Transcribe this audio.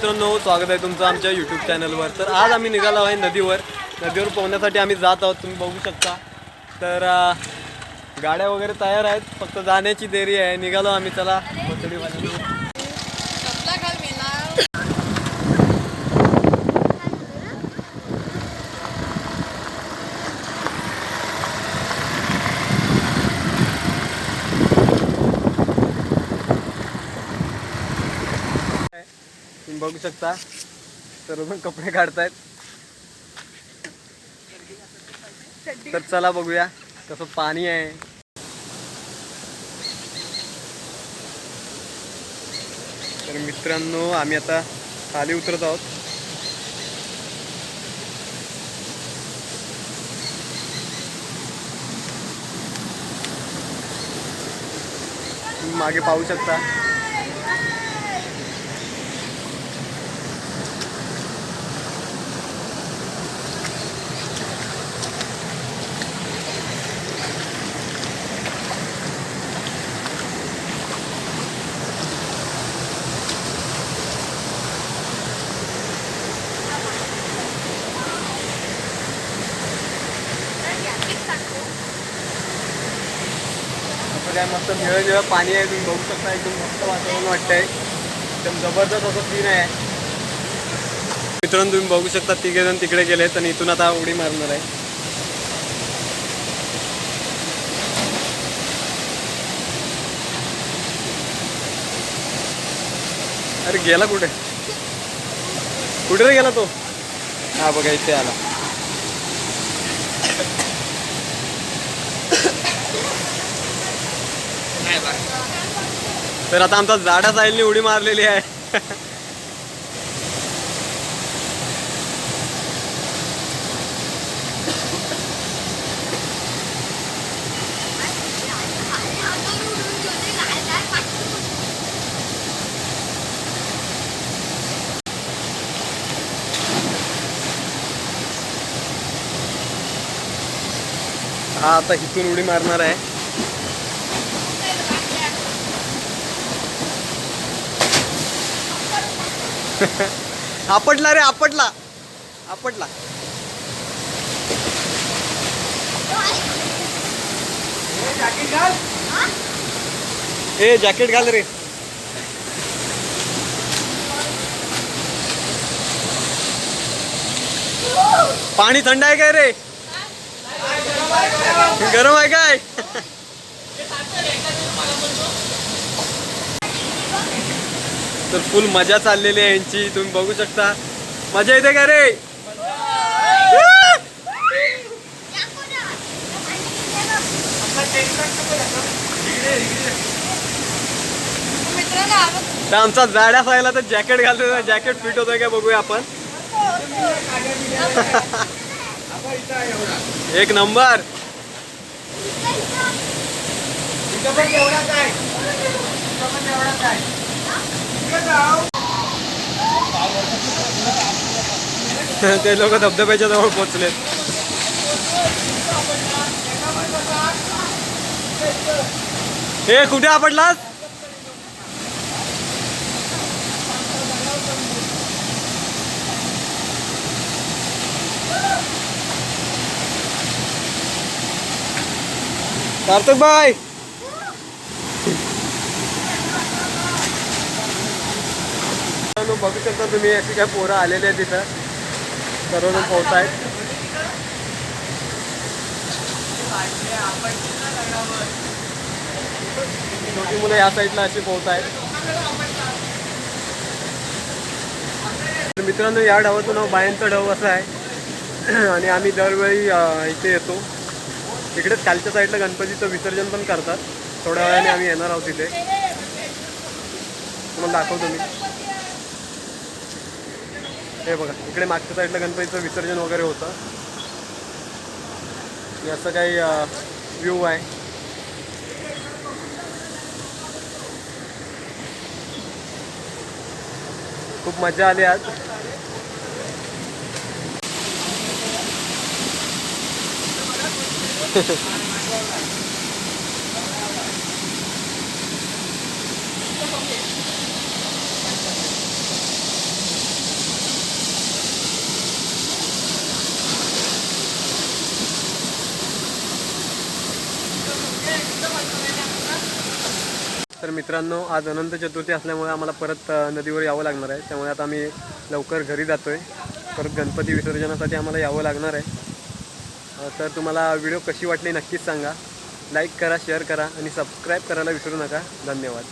मित्रांनो स्वागत आहे तुमचं आमच्या यूट्यूब चॅनलवर तर आज आम्ही निघालो आहे नदीवर. नदीवर पोहण्यासाठी आम्ही जात आहोत तुम्ही बघू शकता. तर गाड्या वगैरे तयार आहेत फक्त जाण्याची देरी आहे. निघालो आम्ही चला. बघू शकता. सर्वजण कपडे काढतायत. तर चला बघूया कसं पाणी आहे. तर मित्रांनो आम्ही आता खाली उतरत आहोत. मागे पाहू शकता. काय मस्त निळं निळं पाणी आहे तुम्ही बघू शकता एकदम मस्त वातावरण वाटतंय. एकदम जबरदस्त असं सीन आहे. मित्रांनो तुम्ही बघू शकता तिघे जण तिकडे गेलेत आणि इथून आता उडी मारणार आहे. अरे गेला कुठे? कुठे रे गेला तो? हा बघा इथे आला. तर आता आमचा जाडा साईलनी उडी मारलेली आहे. हा आता इथून उडी मारणार आहे. आपटला रे आपटला. आपटला. ए जॅकेट घाल रे. पाणी थंड आहे काय रे? गरम आहे काय? तर फुल मजा चाललेली आहे यांची. तुम्ही बघू शकता. मजा येते का रे? आमचा जाड्या सायला तर जॅकेट घालतो जॅकेट फिट होतोय का बघूया आपण. एक नंबर. ते लोक धबधब्याच्या जवळ पोचले हे कुठे आपटलास कार्तिक बाय बघू शकता तुम्ही अशी काय पोरं आलेली आहेत तिथं सर्वजण पोहत आहेत छोटी मुलं या साईडला अशी पोहत आहेत मित्रांनो या डावाचं नाव बायांचं ढव असं आहे. आणि आम्ही दरवेळी इथे येतो. तिकडेच खालच्या साईडला गणपतीचं विसर्जन पण करतात. थोड्या वेळाने आम्ही येणार आहोत तिथे तुम्हाला दाखवतो मी. हे बघा इकडे मागच्या साईडला गणपतीचं विसर्जन वगैरे होतं. हे असं काही व्ह्यू आहे. खूप मजा आली आज. तर मित्रांनो आज अनंत चतुर्थी असल्यामुळे आम्हाला परत नदीवर यावं लागणार आहे. त्यामुळे आता आम्ही लवकर घरी जातो आहे परत गणपती विसर्जनासाठी आम्हाला यावं लागणार आहे. तर तुम्हाला व्हिडिओ कशी वाटली नक्कीच सांगा. लाईक करा शेअर करा आणि सबस्क्राईब करायला विसरू नका. धन्यवाद.